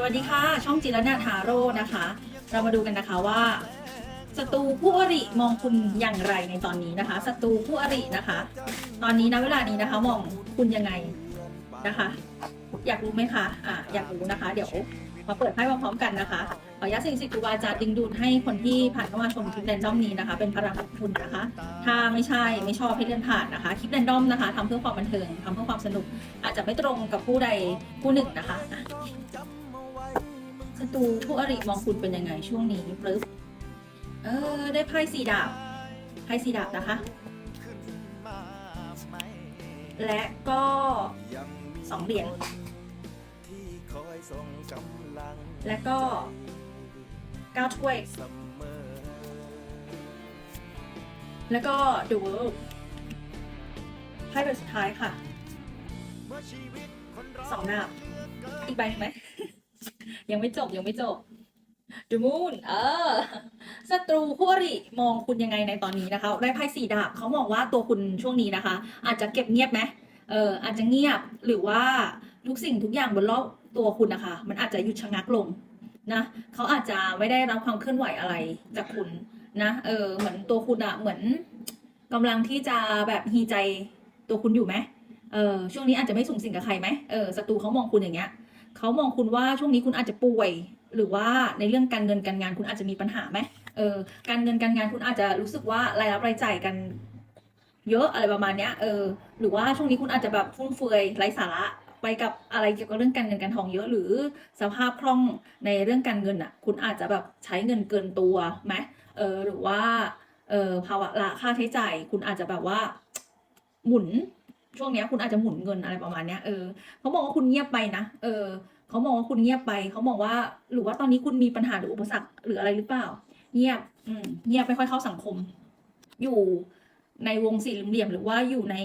สวัสดีค่ะ ช่องจิรนาทาโร่นะคะ เรามาดูกันนะคะว่าศัตรูผู้อริมองคุณอย่างไรในตอนนี้นะคะศัตรูผู้อรินะคะ ตอนนี้นะเวลานี้นะคะ มองคุณยังไงนะคะ อยากรู้ไหมคะอะอยากรู้นะคะ เดี๋ยวมาเปิดไพ่พร้อมๆกันนะคะขออนุญาตสิ่งศักดิ์สิทธิ์ครูบาอาจารย์ดึงดูดให้คนที่ผ่านเข้ามาชมคลิปแรนดอมนี้นะคะ เป็นพลังของคุณนะคะ ถ้าไม่ใช่ไม่ชอบให้เลื่อนผ่านนะคะคลิปแรนดอมนะคะทำเพื่อความบันเทิงทำเพื่อความสนุก อาจจะไม่ตรงกับผู้ใดผู้หนึ่งนะคะ ตูผู้อริมองคุณเป็นยังไงช่วงนี้ปึ๊บเออ ได้ไพ่สีดาบไพ่สีดาบนะคะ และก็สองเหรียญและก็เก้าถ้วย แล้วก็ดูเวิลด์ไพ่ใบสุดท้ายค่ะสองหน้าอีกใบหนึ่งไหม ยังไม่จบยังไม่จบดูมูนเออศัตรูคู่อริมองคุณยังไงในตอนนี้นะคะได้ไพ่สี่ดาบเขามองว่าตัวคุณช่วงนี้นะคะ อาจจะเก็บเงียบไหมเอออาจจะเงียบหรือว่าทุกสิ่งทุกอย่างบนรอบตัวคุณนะคะ มันอาจจะหยุดชะงักลงนะเขาอาจจะไม่ได้รับความเคลื่อนไหวอะไรจากคุณนะเออเหมือนตัวคุณอะเหมือนกำลังที่จะแบบฮีใจตัวคุณอยู่ไหมเออช่วงนี้อาจจะไม่สูงสิงกับใครไหมเออศัตรูเขามองคุณอย่างเงี้ย เขามองคุณว่าช่วงนี้คุณอาจจะป่วย หรือว่าในเรื่องการเงินการงานคุณอาจจะมีปัญหาไหมเออการเงินการงานคุณอาจจะรู้สึกว่ารายรับรายจ่ายกันเยอะอะไรประมาณเนี้ยเออหรือว่าช่วงนี้คุณอาจจะแบบฟุ่มเฟือยไร้สาระไปกับอะไรเกี่ยวกับเรื่องการเงินการทองเยอะหรือสภาพคล่องในเรื่องการเงินอะ คุณอาจจะแบบใช้เงินเกินตัวไหมเออหรือว่าเออภาวะละค่าใช้จ่ายคุณอาจจะแบบว่าหมุน ช่วงเนี้ยคุณอาจจะหมุนเงินอะไรประมาณเนี้ยเออเขามองว่าคุณเงียบไปนะเออเขามองว่าคุณเงียบไปเขามองว่า หรือว่าตอนนี้คุณมีปัญหาหรืออุปสรรคหรืออะไรหรือเปล่า เงียบอืมเงียบไม่ค่อยเข้าสังคม อยู่ในวงสี่เหลี่ยมหรือว่าอยู่ใน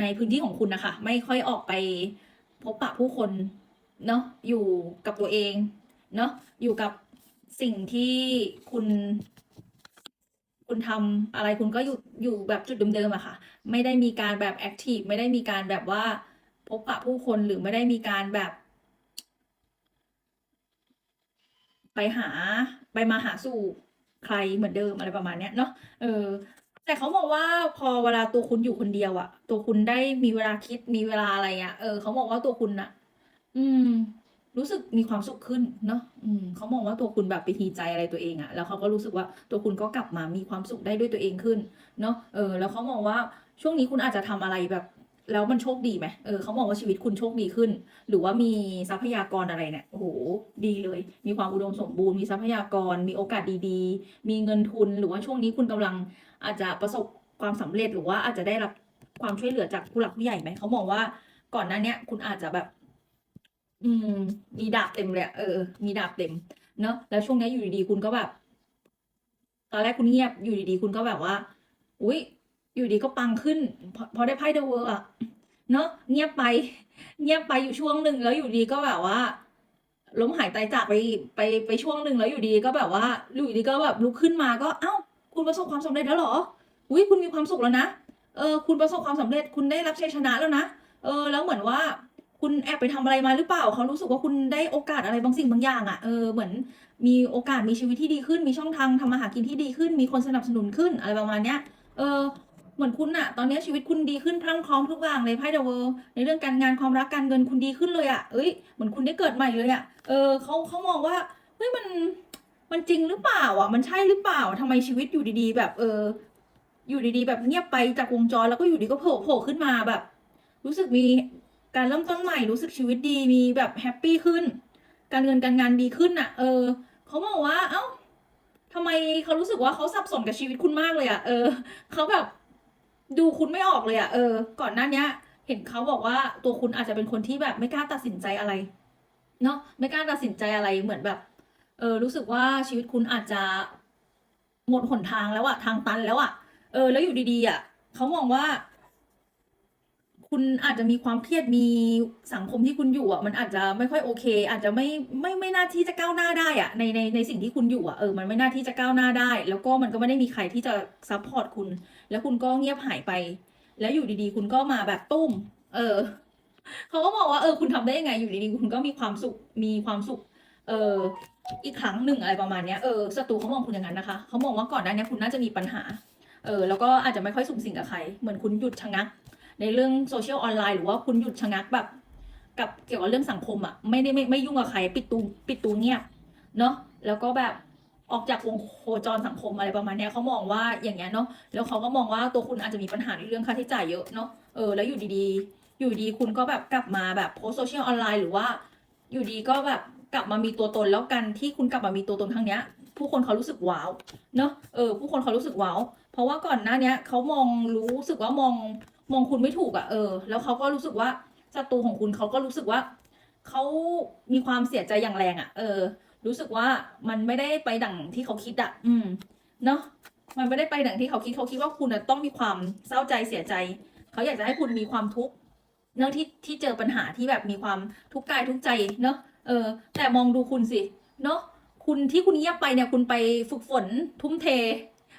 ในพื้นที่ของคุณนะคะ ไม่ค่อยออกไปพบปะผู้คนเนาะอยู่กับตัวเองเนาะอยู่กับสิ่งที่คุณ คุณทำอะไรคุณก็อยู่อยู่แบบจุดเดิมๆอะค่ะ ไม่ได้มีการแบบแอคทีฟไม่ได้มีการแบบว่าพบปะผู้คนหรือไม่ได้มีการแบบ ไปหาไปมาหาสู่ใครเหมือนเดิมอะไรประมาณเนี้ยเนาะเออ แต่เขาบอกว่าพอเวลาตัวคุณอยู่คนเดียวอะตัวคุณได้มีเวลาคิดมีเวลาอะไรอะเออเขาบอกว่าตัวคุณอะอืม รู้สึกมีความสุขขึ้นเนาะอืมเขามองว่าตัวคุณแบบไปทีใจอะไรตัวเองอะแล้วเขาก็รู้สึกว่าตัวคุณก็กลับมามีความสุขได้ด้วยตัวเองขึ้น เนาะเออ แล้วเขามองว่าช่วงนี้คุณอาจจะทำอะไรแบบ แล้วมันโชคดีไหมเออเขามองว่าชีวิตคุณโชคดีขึ้น หรือว่ามีทรัพยากรอะไรเนี่ย โอ้โห ดีเลย มีความอุดมสมบูรณ์ มีทรัพยากร มีโอกาสดีๆ มีเงินทุน หรือว่าช่วงนี้คุณกำลังอาจจะประสบความสำเร็จ หรือว่าอาจจะได้รับความช่วยเหลือจากผู้หลักผู้ใหญ่ไหม เขามองว่าก่อนหน้านี้คุณอาจจะแบบ อืม มีดาบเต็มเลยอะเออมีดาบเต็ม เนาะแล้วช่วงนี้อยู่ดีๆคุณก็แบบ ตอนแรกคุณเงียบอยู่ดีๆคุณก็แบบว่า อุ๊ย อยู่ดีก็ปังขึ้น พอพอได้ไพ่เดอะเวิร์อะเนาะเงียบไป เงียบไปอยู่ช่วงหนึ่งแล้วอยู่ดีก็แบบว่าล้มหายตายจากไปไปไปช่วงหนึ่งแล้วอยู่ดีก็แบบว่าอยู่ดีก็แบบลุกขึ้นมาก็เอ้า คุณประสบความสำเร็จแล้วเหรอ อุ้ยคุณมีความสุขแล้วนะ เออ คุณประสบความสำเร็จคุณได้รับชัยชนะแล้วนะ เออ แล้วเหมือนว่า คุณแอบไปทำอะไรมาหรือเปล่า เขารู้สึกว่าคุณได้โอกาสอะไรบางสิ่งบางอย่างอะ่ะเออเหมือนมีโอกาสมีชีวิตที่ดีขึ้น มีช่องทางทำมาหากินที่ดีขึ้น มีคนสนับสนุนขึ้นอะไรประมาณเนี้ยเออเหมือนคุณอะตอนนี้ชีวิตคุณดีขึ้นพรั่งพร้อมทุกอย่างเลยไพ่เดอะเวิลด์ในเรื่องการงานความรักการเงินคุณดีขึ้นเลยอะเอ้ยเหมือนคุณได้เกิดใหม่เลยอะเออเขาเขามองว่าเฮ้ยมันมันจริงหรือเปล่าอะมันใช่หรือเปล่าทำไมชีวิตอยู่ดีๆ แบบเออ อยู่ดีๆ แบบเงียบไปจากวงจรแล้วก็อยู่ดีก็โผล่โผล่ขึ้นมาแบบ รู้สึกมี การเริ่มต้นใหม่รู้สึกชีวิตดีมีแบบแฮปปี้ขึ้น การเงินการงานดีขึ้นอะ เออเขาบอกว่า เอ้าทำไมเขารู้สึกว่าเขาสับสนกับชีวิตคุณมากเลยอะ เออ เขาแบบดูคุณไม่ออกเลยอะ เออ ก่อนหน้าเนี้ย เห็นเขาบอกว่าตัวคุณอาจจะเป็นคนที่แบบไม่กล้าตัดสินใจอะไร เนาะไม่กล้าตัดสินใจอะไรเหมือนแบบ เออ รู้สึกว่าชีวิตคุณอาจจะหมดหนทางแล้วอะทางตันแล้วอะเออ แล้วอยู่ดีๆอะเขามองว่า คุณอาจจะมีความเครียดมีสังคมที่คุณอยู่อะมันอาจจะไม่ค่อยโอเค อาจจะไม่ไม่ไม่น่าที่จะก้าวหน้าได้อะในในในสิ่งที่คุณอยู่อะเออมันไม่น่าที่จะก้าวหน้าได้ แล้วก็มันก็ไม่ได้มีใครที่จะซัพพอร์ตคุณ แล้วคุณก็เงียบหายไป แล้วอยู่ดีๆ คุณก็มาแบบตุ้ม เออเขาก็บอกว่าเออคุณทำได้ยังไงอยู่ดีๆคุณก็มีความสุขมีความสุข เอออีกครั้งหนึ่งอะไรประมาณเนี้ยเออศัตรูเขามองคุณอย่างนั้นนะคะเขามองว่าก่อนหน้านี้คุณน่าจะมีปัญหาเออแล้วก็อาจจะไม่ค่อยสูงสิงกับใคร เหมือนคุณหยุดชะงัก ในเรื่องโซเชียลออนไลน์หรือว่าคุณหยุดชะงักแบบ กับเกี่ยวกับเรื่องสังคมอะ่ะไม่ได้ไม่ไม่ยุ่งกับใครปิดตูปิดตูเงียบเนาะแล้วก็แบบออกจากวงโคจรสังคมอะไรประมาณนี้เขามองว่าอย่างเงี้ยเนาะแล้วเขาก็มองว่าตัวคุณอาจจะมีปัญหาในเรื่องค่าใช้จ่ายเยอะเนาะเออแล้วอยู่ดีๆ อยู่ดีคุณก็แบบกลับมาแบบโพสโซเชียลออนไลน์หรือว่าอยู่ดีก็แบบกลับมามีตัวตนแล้วกันที่คุณกลับมามีตัวตนครั้งเนี้ย ผู้คนเขารู้สึกว้าวเนาะเออผู้คนเขารู้สึกว้าวเพราะว่าก่อนหน้าเนี้ยเขามองรู้สึกว่ามอง มองคุณไม่ถูกอะ่ะเออ แล้วเขาก็รู้สึกว่าศัตรูของคุณเขาก็รู้สึกว่าเขามีความเสียใจอย่างแรงอะ่ะ เออ รู้สึกว่ามันไม่ได้ไปดั่งที่เขาคิดอะ่ะ อืม เนาะมันไม่ได้ไปดั่งที่เขาคิดเขาคิดว่าคุณน่ะต้องมีความเศร้าใจเสียใจเขาอยากจะให้คุณมีความทุกข์เนาะที่ที่เจอปัญหาที่แบบมีความทุกข์กายทุกข์ใจเนาะเออ แต่มองดูคุณสิ เนาะคุณที่คุณเงียบไปเนี่ยคุณไปฝึกฝนทุ่มเท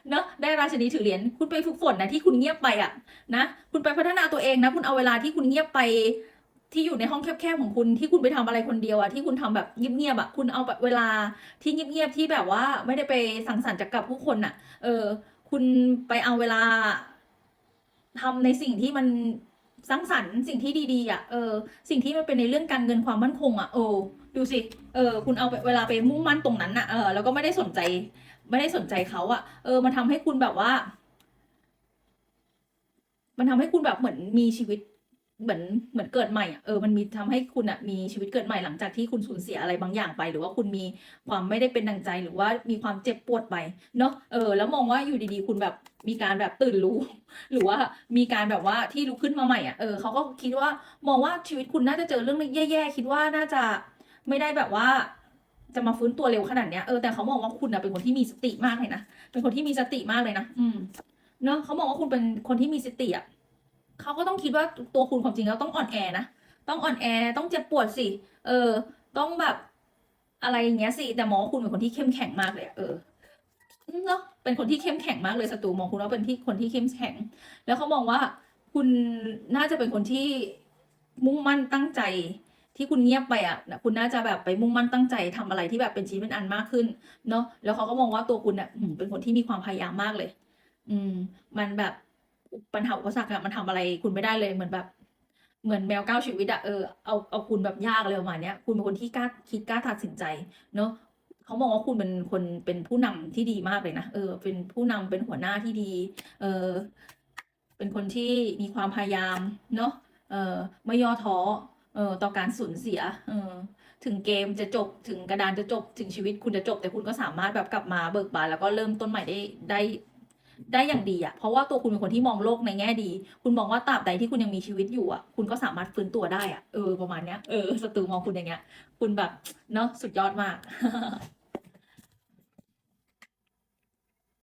เนอะได้ราชนีถือเหรียญคุณไปฝึกฝนนะที่คุณเงียบไปอะนะคุณไปพัฒนาตัวเองนะ คุณเอาเวลาที่คุณเงียบไปที่อยู่ในห้องแคบๆของคุณที่คุณไปทำอะไรคนเดียวอะที่คุณทำแบบเงียบๆอะคุณเอาแบบเวลาที่เงียบๆที่แบบว่าไม่ได้ไปสังสรรค์จากกับผู้คนอะเออ คุณไปเอาเวลาทำในสิ่งที่มันสร้างสรรค์สิ่งที่ดีๆอะเออ สิ่งที่มันเป็นในเรื่องการเงินความมั่นคงอะโอ้ ดูสิ เออ คุณเอาเวลาไปมุ่งมั่นตรงนั้นน่ะเออ แล้วก็ไม่ได้สนใจ ไม่ได้สนใจเขาอะเออ มันทำให้คุณแบบว่า มันทำให้คุณแบบเหมือนมีชีวิต เหมือน เหมือนเกิดใหม่อะเออ มันมีทำให้คุณอะมีชีวิตเกิดใหม่หลังจากที่คุณสูญเสียอะไรบางอย่างไป หรือว่าคุณมีความไม่ได้เป็นดังใจ หรือว่ามีความเจ็บปวดไป เนาะ เออ แล้วมองว่าอยู่ดีๆ คุณแบบ มีการแบบตื่นรู้ หรือว่ามีการแบบว่าที่ลุกขึ้นมาใหม่อะเออเขาก็คิดว่า มองว่าชีวิตคุณน่าจะเจอเรื่องแย่ๆ คิดว่าน่าจะ ไม่ได้แบบว่าจะมาฟื้นตัวเร็วขนาดเนี้ยเออแต่เขามองว่าคุณนะเป็นคนที่มีสติมากเลยนะเป็นคนที่มีสติมากเลยนะอืมเนอะเขามองว่าคุณเป็นคนที่มีสติอะเขาก็ต้องคิดว่าตัวคุณความจริงแล้วต้องอ่อนแอนะต้องอ่อนแอต้องเจ็บปวดสิเออ ต้องแบบอะไรอย่างเงี้ยสิแต่มองว่าคุณเป็นคนที่เข้มแข็งมากเลยอะเออเนาะเป็นคนที่เข้มแข็งมากเลยศัตรูมองคุณว่าเป็นที่คนที่เข้มแข็ง แล้วเขามองว่าคุณน่าจะเป็นคนที่มุ่งมั่นตั้งใจ ที่คุณเงียบไปอะคุณน่าจะแบบไปมุ่งมั่นตั้งใจทำอะไรที่แบบเป็นชิ้นเป็นอันมากขึ้นเนาะแล้วเขาก็มองว่าตัวคุณเนี่ยเป็นคนที่มีความพยายามมากเลย อืม มันแบบปัญหาอุปสรรคอะมันทำอะไรคุณไม่ได้เลยเหมือนแบบ เหมือนแมวก้าวชีวิตอะเออเอาเอาคุณแบบยากเลยประมาณเนี้ยคุณเป็นคนที่กล้าคิดกล้าตัดสินใจ เนาะเขามองว่าคุณเป็นคนเป็นผู้นำที่ดีมากเลยนะเออ เป็นผู้นำเป็นหัวหน้าที่ดี เออเป็นคนที่มีความพยายาม เนาะเออไม่ย่อท้อ เออต่อการสูญเสีย เออ ถึงเกมจะจบถึงกระดานจะจบถึงชีวิตคุณจะจบ แต่คุณก็สามารถแบบกลับมาเบิกบานแล้วก็เริ่มต้นใหม่ได้ได้ได้อย่างดีอะเพราะว่าตัวคุณเป็นคนที่มองโลกในแง่ดี คุณมองว่าตราบใดที่คุณยังมีชีวิตอยู่อะคุณก็สามารถฟื้นตัวได้อะเออประมาณเนี้ยเออศัตรูมองคุณอย่างเงี้ย คุณแบบเนาะสุดยอดมาก